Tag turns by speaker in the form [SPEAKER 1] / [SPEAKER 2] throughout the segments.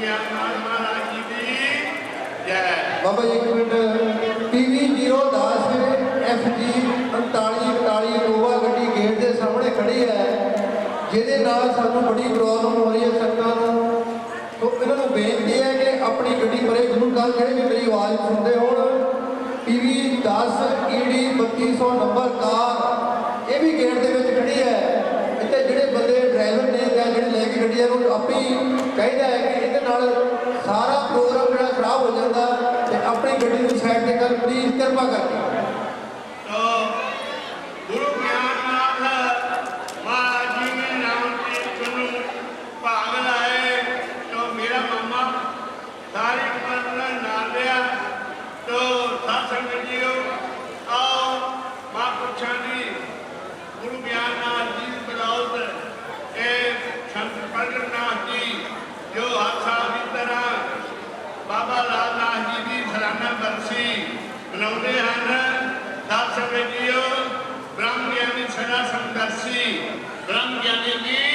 [SPEAKER 1] ਗਿਆਨਨਾਥ ਮਹਾਰਾਜ ਜੀ ਦੀ ਜੈ
[SPEAKER 2] ਬਾਬਾ ਜੀ, ਇੱਕ minute. PV 010 ਐਫਜੀ 4541 ਨੋਵਾ ਗੱਡੀ ਗੇਟ ਦੇ ਸਾਹਮਣੇ ਖੜੀ ਹੈ, ਜਿਹਦੇ ਨਾਲ ਸਾਨੂੰ ਬੜੀ ਪ੍ਰੋਬਲਮ ਹੋ ਰਹੀ ਹੈ ਸੰਗਤਾਂ ਨੂੰ ਤੋਂ ਇਹਨਾਂ ਨੂੰ ਬੇਨਤੀ ਹੈ ਕਿ ਆਪਣੀ ਗੱਡੀ ਪਰੇ ਜ਼ਰੂਰ ਕਰ ਜਿਹੜੇ ਵੀ ਮੇਰੀ ਆਵਾਜ਼ ਸੁਣਦੇ ਹੋਣ, ਪੀਵੀ 10 ਈਡੀ 3200 ਨੰਬਰ ਕਾਰ, ਇਹ ਵੀ ਗੇਟ ਦੇ ਵਿੱਚ ਖੜੀ ਹੈ। ਮੈਨੇਜਰ ਨੂੰ ਆਪੇ ਕਹਿੰਦਾ ਹੈ ਕਿ ਇਹਦੇ ਨਾਲ ਸਾਰਾ ਪ੍ਰੋਗਰਾਮ ਜਿਹੜਾ ਖਰਾਬ ਹੋ ਜਾਂਦਾ ਤੇ ਆਪਣੀ ਗੱਡੀ ਨੂੰ ਸਾਈਡ ਤੇ ਕਰ, ਪਲੀਜ਼ ਕਿਰਪਾ ਕਰਕੇ।
[SPEAKER 1] नवले हानर आप सब ब्रह्म ज्ञानी छड़ा संदर्शी ब्रह्म ज्ञानी की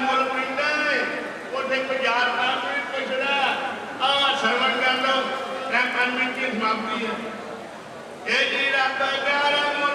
[SPEAKER 1] ਮੁੱਲ ਪੈਂਦਾ ਉਹਦੇ ਬਾਜ਼ਾਰ ਨਾਲ ਵੀ ਪੁੱਛਦਾ। ਆ ਸਰਵਣ ਕਰ ਲਓ ਸਮਾਪਤੀ ਹੈ। ਇਹ ਜਿਹੜਾ ਬਾਜ਼ਾਰ ਮੁੱਲ